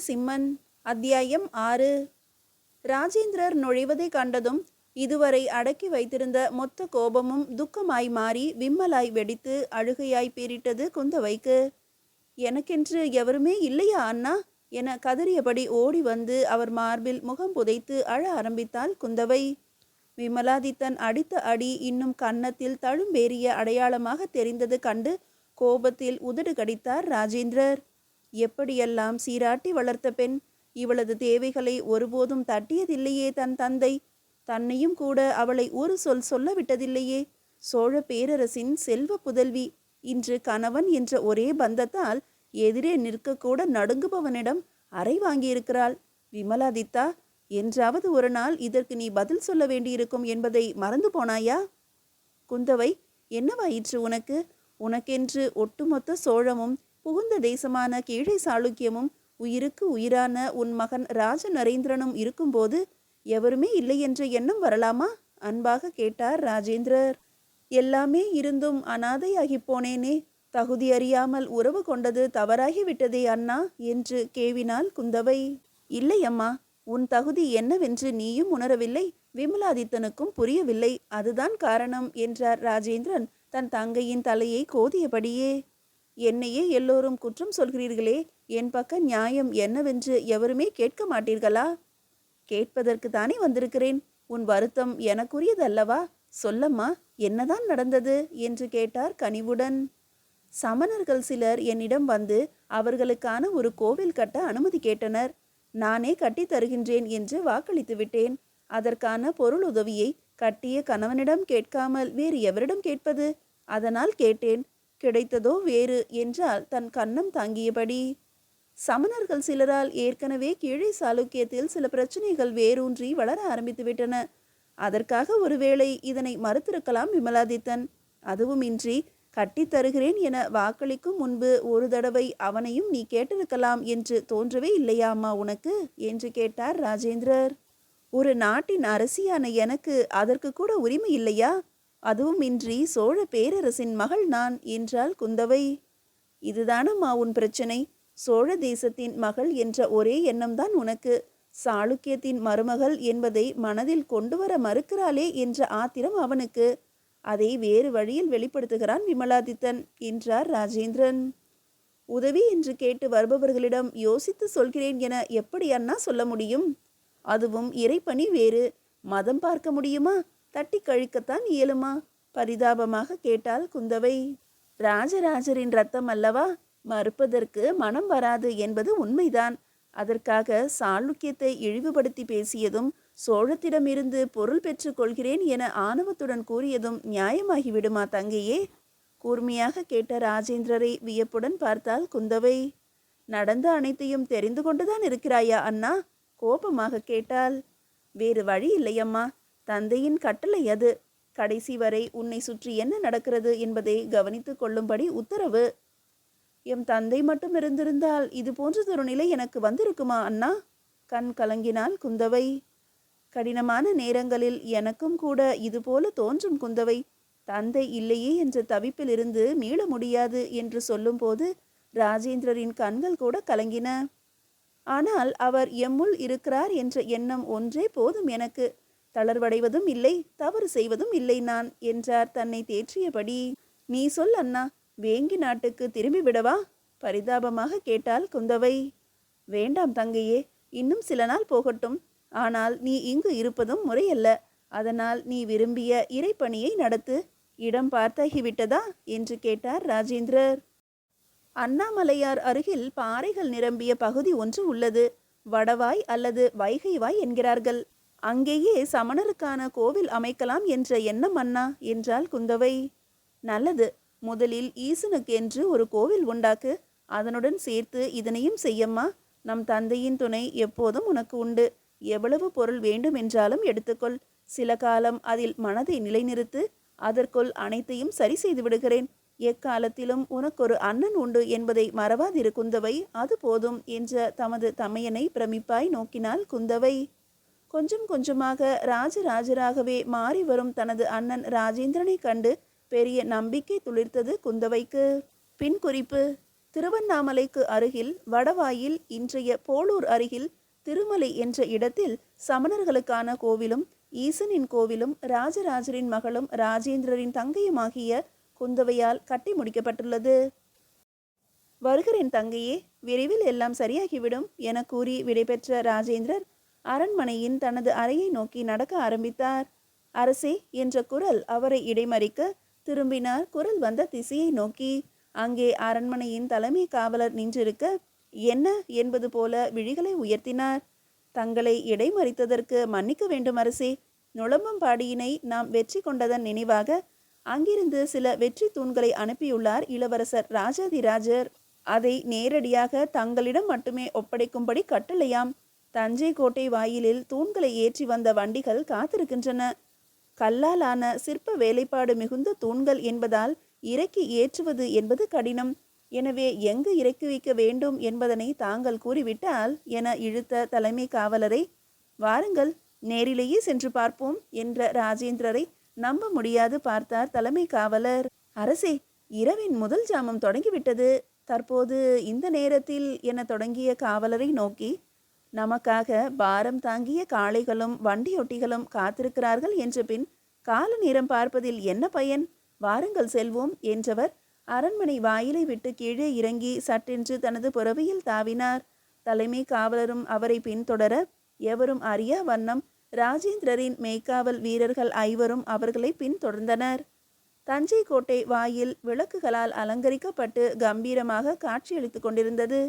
சிம்மன் அத்தியாயம் ஆறு. ராஜேந்திரர் நுழைவதை கண்டதும் இதுவரை அடக்கி வைத்திருந்த மொத்த கோபமும் துக்கமாய் மாறி விம்மலாய் வெடித்து அழுகையாய் பீரிட்டது குந்தவைக்கு. எனக்கென்று எவருமே இல்லையா அண்ணா? என கதறியபடி ஓடி வந்து அவர் மார்பில் முகம் புதைத்து அழ ஆரம்பித்தாள் குந்தவை. விமலாதித்தன் அடித்த அடி இன்னும் கன்னத்தில் தழும்பேறிய அடையாளமாக தெரிந்தது கண்டு கோபத்தில் உதடு கடித்தார் ராஜேந்திரர். எப்படியெல்லாம் சீராட்டி வளர்த்த பெண்? இவளது தேவைகளை ஒருபோதும் தட்டியதில்லையே தன் தந்தை. தன்னையும் கூட அவளை ஒரு சொல் சொல்ல விட்டதில்லையே சோழ பேரரசின் செல்வ புதல்வி. இன்று கணவன் என்ற ஒரே பந்தத்தால் எதிரே நிற்கக்கூட நடுங்குபவனிடம் அறை வாங்கியிருக்கிறாள். விமலாதித்தா என்றாவது ஒரு நாள் இதற்கு நீ பதில் சொல்ல வேண்டியிருக்கும் என்பதை மறந்து போனாயா? குந்தவை என்னவாயிற்று உனக்கு? உனக்கென்று ஒட்டுமொத்த சோழமும் புகுந்த தேசமான கீழே சாளுக்கியமும் உயிருக்கு உயிரான உன் மகன் ராஜ நரேந்திரனும் இருக்கும்போது எவருமே இல்லை என்ற எண்ணம் வரலாமா? அன்பாக கேட்டார் ராஜேந்திரர். எல்லாமே இருந்தும் அனாதையாகி போனேனே. தகுதி அறியாமல் உறவு கொண்டது தவறாகிவிட்டதே அண்ணா என்று கேவினாள் குந்தவை. இல்லை அம்மா உன் தகுதி என்னவென்று நீயும் உணரவில்லை விமலாதித்தனுக்கும் புரியவில்லை. அதுதான் காரணம் என்றார் ராஜேந்திரன் தன் தங்கையின் தலையை கோதியபடியே. என்னையே எல்லோரும் குற்றம் சொல்கிறீர்களே. என் பக்க நியாயம் என்னவென்று எவருமே கேட்க மாட்டீர்களா? கேட்பதற்கு தானே வந்திருக்கிறேன். உன் வருத்தம் எனக்குரியதல்லவா? சொல்லம்மா என்னதான் நடந்தது? என்று கேட்டார் கனிவுடன். சமணர்கள் சிலர் என்னிடம் வந்து அவர்களுக்கான ஒரு கோவில் கட்ட அனுமதி கேட்டனர். நானே கட்டித் தருகின்றேன் என்று வாக்களித்து விட்டேன். அதற்கான பொருள் உதவியை கட்டிய கணவனிடம் கேட்காமல் வேறு எவரிடம் கேட்பது? அதனால் கேட்டேன். கிடைத்ததோ வேறு என்றால் தன் கன்னம் தாங்கியபடி. சமணர்கள் சிலரால் ஏற்கனவே கீழே சாளுக்கியத்தில் சில பிரச்சனைகள் வேரூன்றி வளர ஆரம்பித்துவிட்டன. அதற்காக ஒருவேளை இதனை மறுத்திருக்கலாம் விமலாதித்தன். அதுவுமின்றி கட்டித்தருகிறேன் என வாக்களிக்கும் முன்பு ஒரு தடவை அவனையும் நீ கேட்டிருக்கலாம் என்று தோன்றவே இல்லையாம்மா உனக்கு? என்று கேட்டார் ராஜேந்திரர். ஒரு நாட்டின் அரசியான எனக்கு அதற்கு கூட உரிமை இல்லையா? அதுவுமின்றி சோழ பேரரசின் மகள் நான் என்றாள் குந்தவை. இதுதானம்மா உன் பிரச்சனை? சோழ தேசத்தின் மகள் என்ற ஒரே எண்ணம்தான் உனக்கு. சாளுக்கியத்தின் மருமகள் என்பதை மனதில் கொண்டு வர மறுக்கிறாளே என்ற ஆத்திரம் அவனுக்கு. அதை வேறு வழியில் வெளிப்படுத்துகிறான் விமலாதித்தன் என்றார் ராஜேந்திரன். உதவி என்று கேட்டு வருபவர்களிடம் யோசித்து சொல்கிறேன் என எப்படி அண்ணா சொல்ல முடியும்? அதுவும் இறைப்பணி வேறு. மதம் பார்க்க முடியுமா? தட்டி கழிக்கத்தான் இயலுமா? பரிதாபமாக கேட்டாள் குந்தவை. ராஜராஜரின் ரத்தம் அல்லவா? மறுப்பதற்கு மனம் வராது என்பது உண்மைதான். அதற்காக சாளுக்கியத்தை இழிவுபடுத்தி பேசியதும் சோழத்திடமிருந்து பொருள் பெற்றுக் கொள்கிறேன் என ஆணவத்துடன் கூறியதும் நியாயமாகிவிடுமா தங்கையே? கூர்மையாக கேட்ட ராஜேந்திரரை வியப்புடன் பார்த்தால் குந்தவை. நடந்த அனைத்தையும் தெரிந்து கொண்டுதான் இருக்கிறாயா அண்ணா? கோபமாக கேட்டால் வேறு வழி இல்லையம்மா. தந்தையின் கட்டளை அது. கடைசி வரை உன்னை சுற்றி என்ன நடக்கிறது என்பதை கவனித்துக் கொள்ளும்படி உத்தரவு. எம் தந்தை மட்டும் இருந்திருந்தால் இது போன்றதொரு நிலை எனக்கு வந்திருக்குமா அண்ணா? கண் கலங்கினால் குந்தவை. கடினமான நேரங்களில் எனக்கும் கூட இதுபோல தோன்றும் குந்தவை. தந்தை இல்லையே என்ற தவிப்பிலிருந்து மீள முடியாது என்று சொல்லும்போது ராஜேந்திரரின் கண்கள் கூட கலங்கின. ஆனால் அவர் எம்முள் இருக்கிறார் என்ற எண்ணம் ஒன்றே போதும் எனக்கு. தளர்வடைவதும் இல்லை தவறு செய்வதும் இல்லை நான் என்றார் தன்னை தேற்றியபடி. நீ சொல் அண்ணா வேங்கி நாட்டுக்கு திரும்பி விடவா? பரிதாபமாக கேட்டாள் குந்தவை. வேண்டாம் தங்கையே இன்னும் சில நாள் போகட்டும். ஆனால் நீ இங்கு இருப்பதும் முறையல்ல. அதனால் நீ விரும்பிய இறைப்பணியை நடத்து. இடம் பார்த்தாகிவிட்டதா? என்று கேட்டார் ராஜேந்திரர். அண்ணாமலையார் அருகில் பாறைகள் நிரம்பிய பகுதி ஒன்று உள்ளது. வடவாய் அல்லது வைகை வாய் என்கிறார்கள். அங்கேயே சமணருக்கான கோவில் அமைக்கலாம் என்ற எண்ணம் அண்ணா என்றாள் குந்தவை. நல்லது முதலில் ஈசனுக்கு என்று ஒரு கோவில் உண்டாக்கு. அதனுடன் சேர்த்து இதனையும் செய்யம்மா. நம் தந்தையின் துணை எப்போதும் உனக்கு உண்டு. எவ்வளவு பொருள் வேண்டும் என்றாலும் எடுத்துக்கொள். சில காலம் அதில் மனதை நிலைநிறுத்து அதற்குள் அனைத்தையும் சரி செய்து விடுகிறேன். எக்காலத்திலும் உனக்கொரு அண்ணன் உண்டு என்பதை மறவாதிரு குந்தவை. அது போதும் என்ற தமது தமையனை பிரமிப்பாய் நோக்கினாள் குந்தவை. கொஞ்சம் கொஞ்சமாக ராஜராஜராகவே மாறி வரும் தனது அண்ணன் ராஜேந்திரனை கண்டு பெரிய நம்பிக்கை துளிர்த்தது குந்தவைக்கு. பின் குறிப்பு திருவண்ணாமலைக்கு அருகில் வடவாயில் இன்றைய போளூர் அருகில் திருமலை என்ற இடத்தில் சமணர்களுக்கான கோவிலும் ஈசனின் கோவிலும் ராஜராஜரின் மகளும் ராஜேந்திரரின் தங்கையுமாகிய குந்தவையால் கட்டி முடிக்கப்பட்டுள்ளது. வருகிறேன் தங்கையே விரைவில் எல்லாம் சரியாகிவிடும் என கூறி விடைபெற்ற ராஜேந்திரர் அரண்மனையின் தனது அறையை நோக்கி நடக்க ஆரம்பித்தார். அரசே என்ற குரல் அவரை இடைமறிக்க திரும்பினார். குரல் வந்த திசையை நோக்கி அங்கே அரண்மனையின் தலைமை காவலர் நின்றிருக்க என்ன என்பது போல விழிகளை உயர்த்தினார். தங்களை இடைமறித்ததற்கு மன்னிக்க வேண்டும் அரசே. நுளம்பம்பாடியினை நாம் வெற்றி கொண்டதன் நினைவாக அங்கிருந்து சில வெற்றி தூண்களை அனுப்பியுள்ளார் இளவரசர் ராஜாதிராஜர். அதை நேரடியாக தங்களிடம் மட்டுமே ஒப்படைக்கும்படி கட்டளையாம். தஞ்சை கோட்டை வாயிலில் தூண்களை ஏற்றி வந்த வண்டிகள் காத்திருக்கின்றன. கல்லாலான சிற்ப வேலைப்பாடு மிகுந்த தூண்கள் என்பதால் இறக்கி ஏற்றுவது என்பது கடினம். எனவே எங்கு இறக்கி வைக்க வேண்டும் என்பதனை தாங்கள் கூறிவிட்டால் என இழுத்த தலைமை காவலரை வாருங்கள் நேரிலேயே சென்று பார்ப்போம் என்ற ராஜேந்திரரை நம்ப முடியாது பார்த்தார் தலைமை காவலர். அரசே இரவின் முதல் ஜாமம் தொடங்கிவிட்டது. தற்போது இந்த நேரத்தில் என தொடங்கிய காவலரை நோக்கி நமக்காக பாரம் தாங்கிய காளைகளும் வண்டியொட்டிகளும் காத்திருக்கிறார்கள் என்ற பின் கால நேரம் பார்ப்பதில் என்ன பயன்? வாருங்கள் செல்வோம் என்றவர் அரண்மனை வாயிலை விட்டு கீழே இறங்கி சட்டென்று தனது புறவையில் தாவினார். தலைமை காவலரும் அவரை பின்தொடர எவரும் அறியா வண்ணம் ராஜேந்திரரின் மேய்க்காவல் வீரர்கள் ஐவரும் அவர்களை பின்தொடர்ந்தனர். தஞ்சை கோட்டை வாயில் விளக்குகளால் அலங்கரிக்கப்பட்டு கம்பீரமாக காட்சியளித்துக் கொண்டிருந்தது.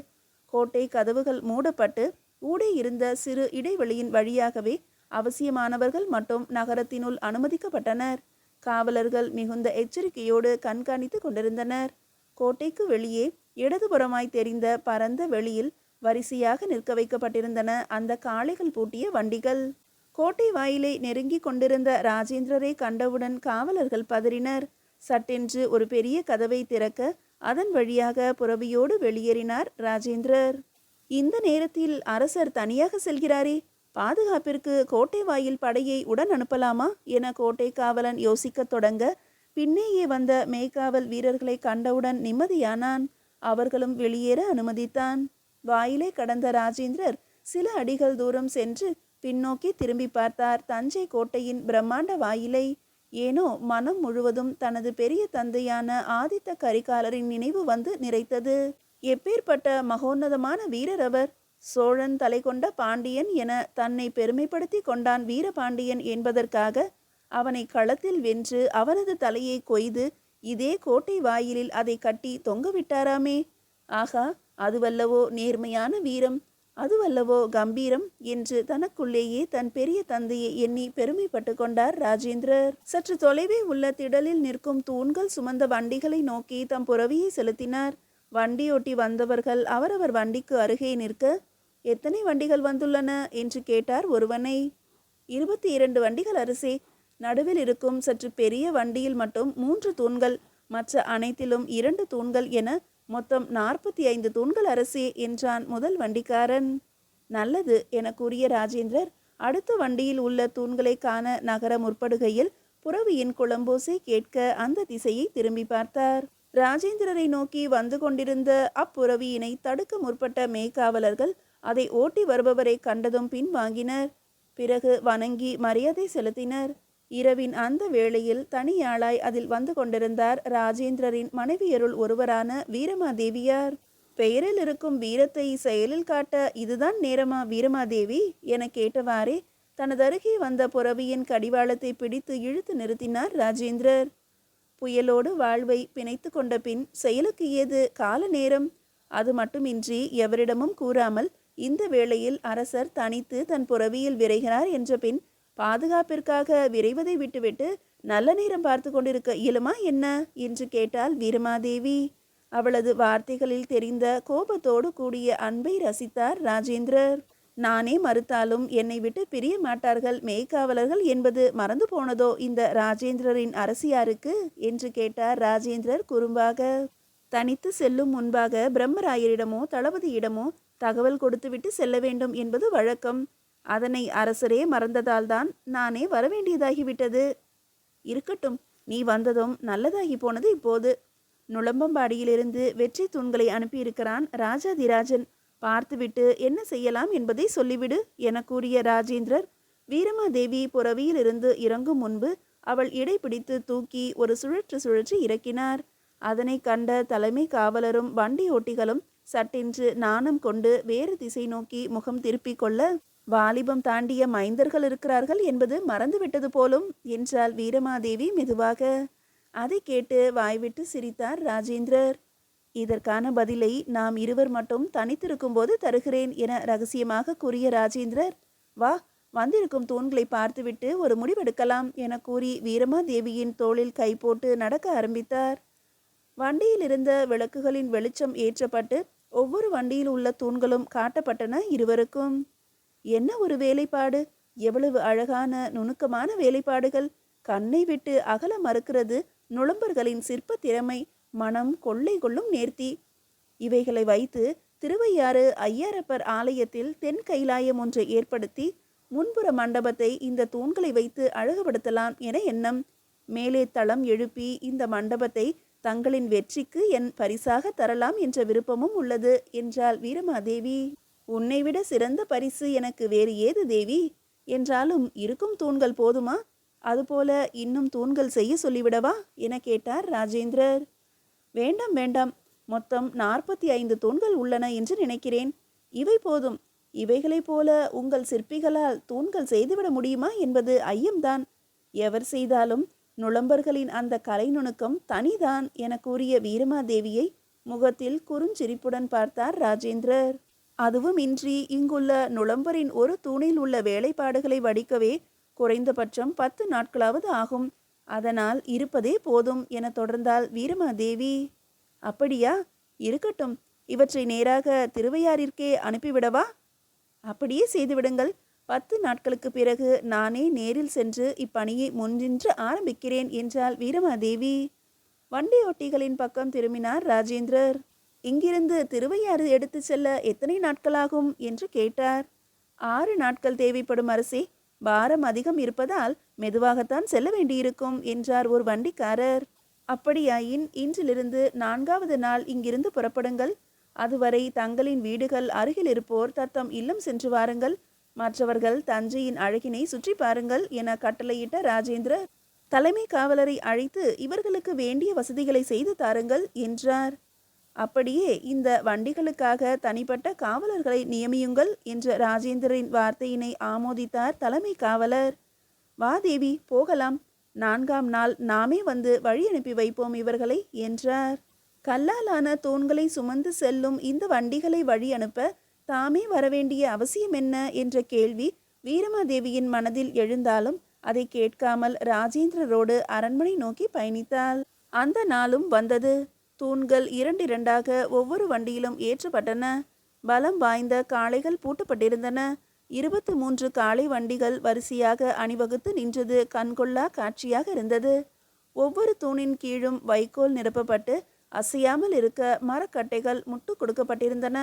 கோட்டை கதவுகள் மூடப்பட்டு ஊடே இருந்த சிறு இடைவெளியின் வழியாகவே அவசியமானவர்கள் மட்டும் நகரத்தினுள் அனுமதிக்கப்பட்டனர். காவலர்கள் மிகுந்த எச்சரிக்கையோடு கண்காணித்து கொண்டிருந்தனர். கோட்டைக்கு வெளியே இடதுபுறமாய் தெரிந்த பரந்த வெளியில் வரிசையாக நிற்க வைக்கப்பட்டிருந்தன அந்த காளைகள் பூட்டிய வண்டிகள். கோட்டை வாயிலை நெருங்கி கொண்டிருந்த ராஜேந்திரரை கண்டவுடன் காவலர்கள் பதறினர். சட்டென்று ஒரு பெரிய கதவை திறக்க அதன் வழியாக புறவியோடு வெளியேறினார் ராஜேந்திரர். இந்த நேரத்தில் அரசர் தனியாக செல்கிறாரே. பாதுகாப்பிற்கு கோட்டை வாயில் படையை உடன் அனுப்பலாமா என கோட்டை காவலன் யோசிக்கத் தொடங்க பின்னேயே வந்த மேய்காவல் வீரர்களை கண்டவுடன் நிம்மதியானான். அவர்களும் வெளியேற அனுமதித்தான். வாயிலை கடந்த ராஜேந்திரர் சில அடிகள் தூரம் சென்று பின்னோக்கி திரும்பி பார்த்தார் தஞ்சை கோட்டையின் பிரம்மாண்ட வாயிலை. ஏனோ மனம் முழுவதும் தனது பெரிய தந்தையான ஆதித்த கரிகாலரின் நினைவு வந்து நிறைத்தது. எப்பேற்பட்ட மகோன்னதமான வீரர் அவர்? சோழன் தலை கொண்ட பாண்டியன் என தன்னை பெருமைப்படுத்தி கொண்டான் வீரபாண்டியன் என்பதற்காக அவனை களத்தில் வென்று அவனது தலையை கொய்து இதே கோட்டை வாயிலில் அதை கட்டி தொங்கவிட்டாராமே ஆகா அதுவல்லவோ நேர்மையான வீரம் அதுவல்லவோ கம்பீரம் என்று தனக்குள்ளேயே தன் பெரிய தந்தையை எண்ணி பெருமைப்பட்டு கொண்டார் ராஜேந்திரர். சற்று தொலைவே உள்ள திடலில் நிற்கும் தூண்கள் சுமந்த வண்டிகளை நோக்கி தம் புறவியை செலுத்தினார். வண்டியொட்டி வந்தவர்கள் அவரவர் வண்டிக்கு அருகே நிற்க எத்தனை வண்டிகள் வந்துள்ளன? என்று கேட்டார் ஒருவனை. இருபத்தி இரண்டு வண்டிகள் அரிசி. நடுவில் இருக்கும் சற்று பெரிய வண்டியில் மட்டும் மூன்று தூண்கள் மற்ற அனைத்திலும் இரண்டு தூண்கள் என மொத்தம் நாற்பத்தி ஐந்து தூண்கள் அரிசி என்றான் முதல் வண்டிக்காரன். நல்லது என கூறிய ராஜேந்திரர் அடுத்த வண்டியில் உள்ள தூண்களை காண நகர முற்படுகையில் புறவியின் குளம்போசை கேட்க அந்த திசையை திரும்பி பார்த்தார். ராஜேந்திரரை நோக்கி வந்து கொண்டிருந்த அப்புறவியினை தடுக்க முற்பட்ட மேய்காவலர்கள் அதை ஓட்டி வருபவரை கண்டதும் பின்வாங்கினர் பிறகு வணங்கி மரியாதை செலுத்தினர். இரவின் அந்த வேளையில் தனியாளாய் அதில் வந்து கொண்டிருந்தார் ராஜேந்திரரின் மனைவியருள் ஒருவரான வீரமாதேவியார். பெயரில் இருக்கும் வீரத்தை செயலில் காட்ட இதுதான் நேரமா வீரமாதேவி என கேட்டவாறே தனதருகே வந்த புறவியின் கடிவாளத்தை பிடித்து இழுத்து நிறுத்தினார் ராஜேந்திரர். புயலோடு வாழ்வை பிணைத்து கொண்ட பின் செயலுக்கு ஏது கால நேரம்? அது மட்டுமின்றி எவரிடமும் கூறாமல் இந்த வேளையில் அரசர் தனித்து தன் புறவியில் விரைகிறார் என்ற பின் பாதுகாப்பிற்காக விரைவதை விட்டுவிட்டு நல்ல நேரம் பார்த்து கொண்டிருக்க இயலுமா என்ன? என்று கேட்டாள் வீரமாதேவி. அவளது வார்த்தைகளில் தெரிந்த கோபத்தோடு கூடிய அன்பை ரசித்தார் ராஜேந்திரர். நானே மறுத்தாலும் என்னை விட்டு பிரிய மாட்டார்கள் மேய்காவலர்கள் என்பது மறந்து போனதோ இந்த ராஜேந்திரரின் அரசியாருக்கு? என்று கேட்டார் ராஜேந்திரர் குறும்பாக. தனித்து செல்லும் முன்பாக பிரம்மராயரிடமோ தளபதியிடமோ தகவல் கொடுத்துவிட்டு செல்ல வேண்டும் என்பது வழக்கம். அதனை அரசரே மறந்ததால்தான் நானே வரவேண்டியதாகிவிட்டது. இருக்கட்டும் நீ வந்ததும் நல்லதாகி போனது இப்போது. நுளம்பம்பாடியிலிருந்து வெற்றி தூண்களை அனுப்பியிருக்கிறான் ராஜாதிராஜன். பார்த்துவிட்டு என்ன செய்யலாம் என்பதை சொல்லிவிடு என கூறிய ராஜேந்திரர். வீரமாதேவி புறவியிலிருந்து இறங்கும் முன்பு அவள் இடைப்பிடித்து தூக்கி ஒரு சுழற்று சுழற்று இறக்கினார். அதனை கண்ட தலைமை காவலரும் வண்டி ஓட்டிகளும் சட்டென்று நாணம் கொண்டு வேறு திசை நோக்கி முகம் திருப்பிக் கொள்ள வாலிபம் தாண்டிய மைந்தர்கள் இருக்கிறார்கள் என்பது மறந்துவிட்டது போலும் என்றாள் வீரமாதேவி மெதுவாக. அதை கேட்டு வாய்விட்டு சிரித்தார் ராஜேந்திரர். இதற்கான பதிலை நாம் இருவர் மட்டும் தனித்திருக்கும் போது தருகிறேன் என ரகசியமாக கூறிய ராஜேந்திரர் வா வந்திருக்கும் தூண்களை பார்த்துவிட்டு ஒரு முடிவெடுக்கலாம் என கூறி வீரமாதேவியின் தோளில் கை போட்டு நடக்க ஆரம்பித்தார். வண்டியில் இருந்த விளக்குகளின் வெளிச்சம் ஏற்றப்பட்டு ஒவ்வொரு வண்டியில் உள்ள தூண்களும் காட்டப்பட்டன இருவருக்கும். என்ன ஒரு வேலைப்பாடு? எவ்வளவு அழகான நுணுக்கமான வேலைப்பாடுகள்! கண்ணை விட்டு அகல மறுக்கிறது நுளம்பர்களின் சிற்ப திறமை மனம் கொள்ளை கொள்ளும் நேர்த்தி. இவைகளை வைத்து திருவையாறு ஐயாரப்பர் ஆலயத்தில் தென் கைலாயம் ஒன்றை ஏற்படுத்தி முன்புற மண்டபத்தை இந்த தூண்களை வைத்து அழகுபடுத்தலாம் என எண்ணம். மேலே தளம் எழுப்பி இந்த மண்டபத்தை தங்களின் வெற்றிக்கு என் பரிசாக தரலாம் என்ற விருப்பமும் உள்ளது என்றாள் வீரமாதேவி. உன்னை விட சிறந்த பரிசு எனக்கு வேறு ஏது தேவி? என்றாலும் இருக்கும் தூண்கள் போதுமா? அதுபோல இன்னும் தூண்கள் செய்ய சொல்லிவிடவா? என கேட்டார் ராஜேந்திரர். வேண்டாம் வேண்டாம். மொத்தம் நாற்பத்தி ஐந்து தூண்கள் உள்ளன என்று நினைக்கிறேன். இவை போதும். இவைகளைப் போல உங்கள் சிற்பிகளால் தூண்கள் செய்துவிட முடியுமா என்பது ஐயம்தான். எவர் செய்தாலும் நுளம்பர்களின் அந்த கலை நுணுக்கம் தனிதான் என கூறிய வீரமாதேவியை முகத்தில் குறுஞ்சிரிப்புடன் பார்த்தார் ராஜேந்திரர். அதுவும் இன்றி இங்குள்ள நுளம்பரின் ஒரு தூணில் உள்ள வேலைப்பாடுகளை வடிக்கவே குறைந்தபட்சம் பத்து நாட்களாவது ஆகும். அதனால் இருப்பதே போதும் என தொடர்ந்தால் வீரமாதேவி. அப்படியா? இருக்கட்டும். இவற்றை நேராக திருவையாறிற்கே அனுப்பிவிடவா? அப்படியே செய்துவிடுங்கள். பத்து நாட்களுக்கு பிறகு நானே நேரில் சென்று இப்பணியை முன்னின்று ஆரம்பிக்கிறேன் என்றாள் வீரமாதேவி. வண்டியோட்டிகளின் பக்கம் திரும்பினார் ராஜேந்திரர். இங்கிருந்து திருவையாறு எடுத்து செல்ல எத்தனை நாட்களாகும்? என்று கேட்டார். ஆறு நாட்கள் தேவைப்படும் அரசே. பாரம் அதிகம் இருப்பதால் மெதுவாகத்தான் செல்ல வேண்டியிருக்கும் என்றார் ஒரு வண்டிக்காரர். அப்படியாயின் இன்றிலிருந்து நான்காவது நாள் இங்கிருந்து புறப்படுங்கள். அதுவரை தங்களின் வீடுகள் அருகில் இருப்போர் தத்தம் இல்லம் சென்று வாருங்கள். மற்றவர்கள் தஞ்சையின் அழகினை சுற்றி பாருங்கள் என கட்டளையிட்ட ராஜேந்திரர். தலைமை காவலரை அழைத்து இவர்களுக்கு வேண்டிய வசதிகளை செய்து தாருங்கள் என்றார். அப்படியே இந்த வண்டிகளுக்காக தனிப்பட்ட காவலர்களை நியமியுங்கள் என்ற ராஜேந்திரரின் வார்த்தையினை ஆமோதித்தார் தலைமை காவலர். வா தேவி போகலாம். நான்காம் நாள் நாமே வந்து வழி அனுப்பி வைப்போம் இவர்களை என்றார். கல்லாலான தூண்களை சுமந்து செல்லும் இந்த வண்டிகளை வழி அனுப்ப தாமே வரவேண்டிய அவசியம் என்ன என்ற கேள்வி வீரமாதேவியின் மனதில் எழுந்தாலும் அதை கேட்காமல் ராஜேந்திரரோடு அரண்மனை நோக்கி பயணித்தாள். அந்த நாளும் வந்தது. தூண்கள் இரண்டிரண்டாக ஒவ்வொரு வண்டியிலும் ஏற்றப்பட்டன. பலம் வாய்ந்த காளைகள் பூட்டப்பட்டிருந்தன. இருபத்து மூன்று காளை வண்டிகள் வரிசையாக அணிவகுத்து நின்றது. கண்கொள்ளா காட்சியாக இருந்தது. ஒவ்வொரு தூணின் கீழும் வைக்கோல் நிரப்பப்பட்டு அசையாமல் இருக்க மரக்கட்டைகள் முட்டு கொடுக்கப்பட்டிருந்தன.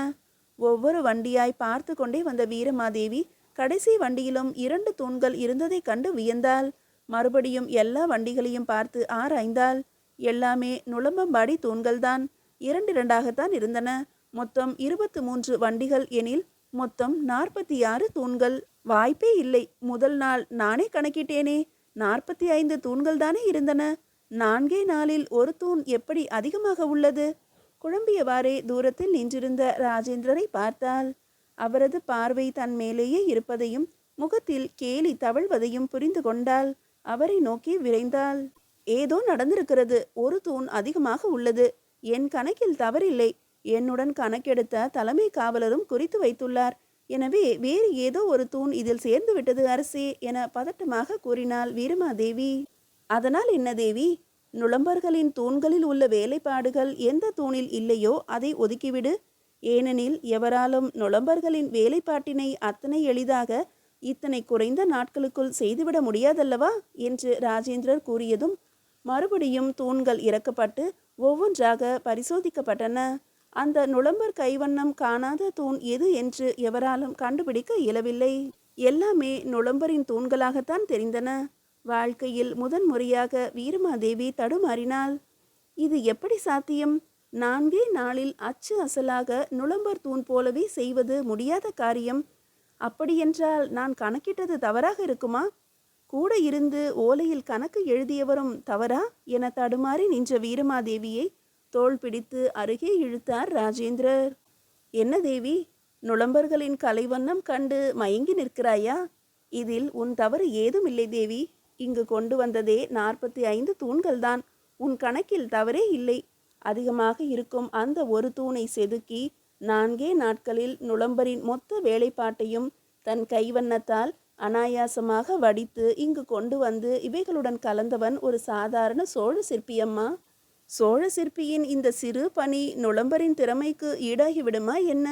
ஒவ்வொரு வண்டியாய் பார்த்து கொண்டே வந்த வீரமாதேவி கடைசி வண்டியிலும் இரண்டு தூண்கள் இருந்ததைக் கண்டு வியந்தாள். மறுபடியும் எல்லா வண்டிகளையும் பார்த்து ஆராய்ந்தாள். எல்லாமே நுளம்பம்பாடி தூண்கள்தான் இரண்டு இரண்டாகத்தான் இருந்தன. மொத்தம் இருபத்து மூன்று வண்டிகள் எனில் மொத்தம் நாற்பத்தி ஆறு தூண்கள். வாய்ப்பே இல்லை. முதல் நாள் நானே கணக்கிட்டேனே. நாற்பத்தி ஐந்து தூண்கள் தானே இருந்தன. நான்கே நாளில் ஒரு தூண் எப்படி அதிகமாக உள்ளது? குழம்பியவாறே தூரத்தில் நின்றிருந்த ராஜேந்திரரை பார்த்தால் அவரது பார்வை தன் மேலேயே இருப்பதையும் முகத்தில் கேலி தவழ்வதையும் புரிந்து கொண்டால் அவரை நோக்கி விரைந்தாள். ஏதோ நடந்திருக்கிறது. ஒரு தூண் அதிகமாக உள்ளது. என் கணக்கில் தவறில்லை. என்னுடன் கணக்கெடுத்த தலைமை காவலரும் குறித்து வைத்துள்ளார். எனவே வேறு ஏதோ ஒரு தூண் இதில் சேர்ந்து விட்டது அரசே என பதட்டமாக கூறினாள் வீரமாதேவி. அதனால் என்ன தேவி? நுளம்பர்களின் தூண்களில் உள்ள வேலைப்பாடுகள் எந்த தூணில் இல்லையோ அதை ஒதுக்கிவிடு. ஏனெனில் எவராலும் நுளம்பர்களின் வேலைப்பாட்டினை அத்தனை எளிதாக இத்தனை குறைந்த நாட்களுக்குள் செய்துவிட முடியாதல்லவா? என்று ராஜேந்திரர் கூறியதும் மறுபடியும் தூண்கள் இறக்கப்பட்டு ஒவ்வொன்றாக பரிசோதிக்கப்பட்டன. அந்த நுளம்பர் கைவண்ணம் காணாத தூண் எது என்று எவராலும் கண்டுபிடிக்க இயலவில்லை. எல்லாமே நுளம்பரின் தூண்களாகத்தான் தெரிந்தன. வாழ்க்கையில் முதன் முறையாக வீரமாதேவி தடுமாறினாள். இது எப்படி சாத்தியம்? நான்கே நாளில் அச்சு அசலாக நுளம்பர் தூண் போலவே செய்வது முடியாத காரியம். அப்படியென்றால் நான் கணக்கிட்டது தவறாக இருக்குமா? கூட இருந்து ஓலையில் கணக்கு எழுதியவரும் தவறா? என தடுமாறி நின்ற வீரமாதேவியை தோள் பிடித்து அருகே இழுத்தார் ராஜேந்திரர். என்ன தேவி நுளம்பர்களின் கலைவண்ணம் கண்டு மயங்கி நிற்கிறாயா? இதில் உன் தவறு ஏதும் இல்லை தேவி. இங்கு கொண்டு வந்ததே நாற்பத்தி ஐந்து தூண்கள்தான். உன் கணக்கில் தவறே இல்லை. அதிகமாக இருக்கும் அந்த ஒரு தூணை செதுக்கி நான்கே நாட்களில் நுளம்பரின் மொத்த வேலைப்பாட்டையும் தன் கைவண்ணத்தால் அனாயாசமாக வடித்து இங்கு கொண்டு வந்து இவைகளுடன் கலந்தவன் ஒரு சாதாரண சோழ சிற்பியம்மா? சோழ சிற்பியின் இந்த சிறு பணி நுளம்பரின் திறமைக்கு ஈடாகிவிடுமா என்ன?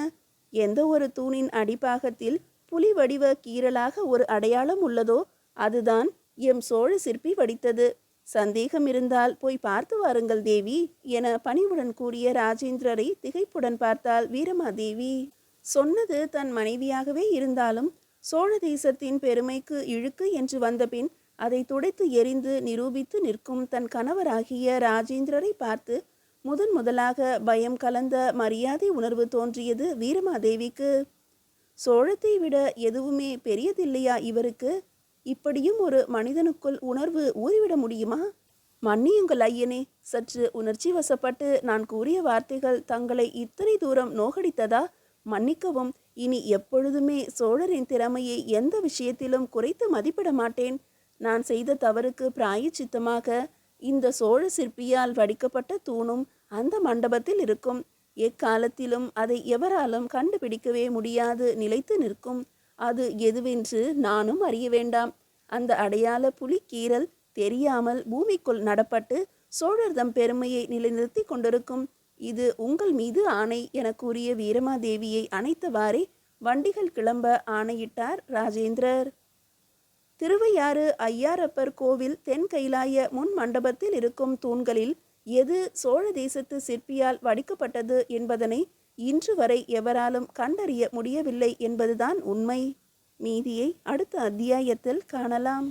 எந்த ஒரு தூணின் அடிப்பாகத்தில் புலி வடிவ கீறலாக ஒரு அடையாளம் உள்ளதோ அதுதான் எம் சோழ சிற்பி வடித்தது. சந்தேகம் இருந்தால் போய் பார்த்து வாருங்கள் தேவி என பணிவுடன் கூறிய ராஜேந்திரரை திகைப்புடன் பார்த்தால் வீரமாதேவி. சொன்னது தன் மனைவியாகவே இருந்தாலும் சோழ தேசத்தின் பெருமைக்கு இழுக்கு என்று வந்தபின் அதை துடைத்து எறிந்து நிரூபித்து நிற்கும் தன் கணவராகிய ராஜேந்திரரை பார்த்து முதன் முதலாக பயம் கலந்த மரியாதை உணர்வு தோன்றியது வீரமாதேவிக்கு. சோழத்தை விட எதுவுமே பெரியதில்லையா இவருக்கு? இப்படியும் ஒரு மனிதனுக்குள் உணர்வு ஊறிவிட முடியுமா? மன்னியுங்கள் ஐயனே சற்று உணர்ச்சி வசப்பட்டு நான் கூறிய வார்த்தைகள் தங்களை இத்தனை தூரம் நோகடித்ததா? மன்னிக்கவும் இனி எப்பொழுதுமே சோழரின் திறமையை எந்த விஷயத்திலும் குறைத்து மதிப்பிட மாட்டேன். நான் செய்த தவறுக்கு பிராயச்சித்தமாக இந்த சோழ சிற்பியால் வடிக்கப்பட்ட தூணும் அந்த மண்டபத்தில் இருக்கும். எக்காலத்திலும் அதை எவராலும் கண்டுபிடிக்கவே முடியாது நிலைத்து நிற்கும். அது எதுவென்று நானும் அறிய வேண்டாம். அந்த அடையாள புலிக்கீறல் தெரியாமல் பூமிக்குள் நடப்பட்டு சோழர்தம் பெருமையை நிலைநிறுத்தி கொண்டிருக்கும். இது உங்கள் மீது ஆணை என கூறிய வீரமாதேவியை அணைத்தவாறே வண்டிகள் கிளம்ப ஆணையிட்டார் ராஜேந்திரர். திருவையாறு ஐயாரப்பர் கோவில் தென் கைலாய முன் மண்டபத்தில் இருக்கும் தூண்களில் எது சோழ தேசத்து சிற்பியால் வடிக்கப்பட்டது என்பதனை இன்று வரை எவராலும் கண்டறிய முடியவில்லை என்பதுதான் உண்மை. மீதியை அடுத்த அத்தியாயத்தில் காணலாம்.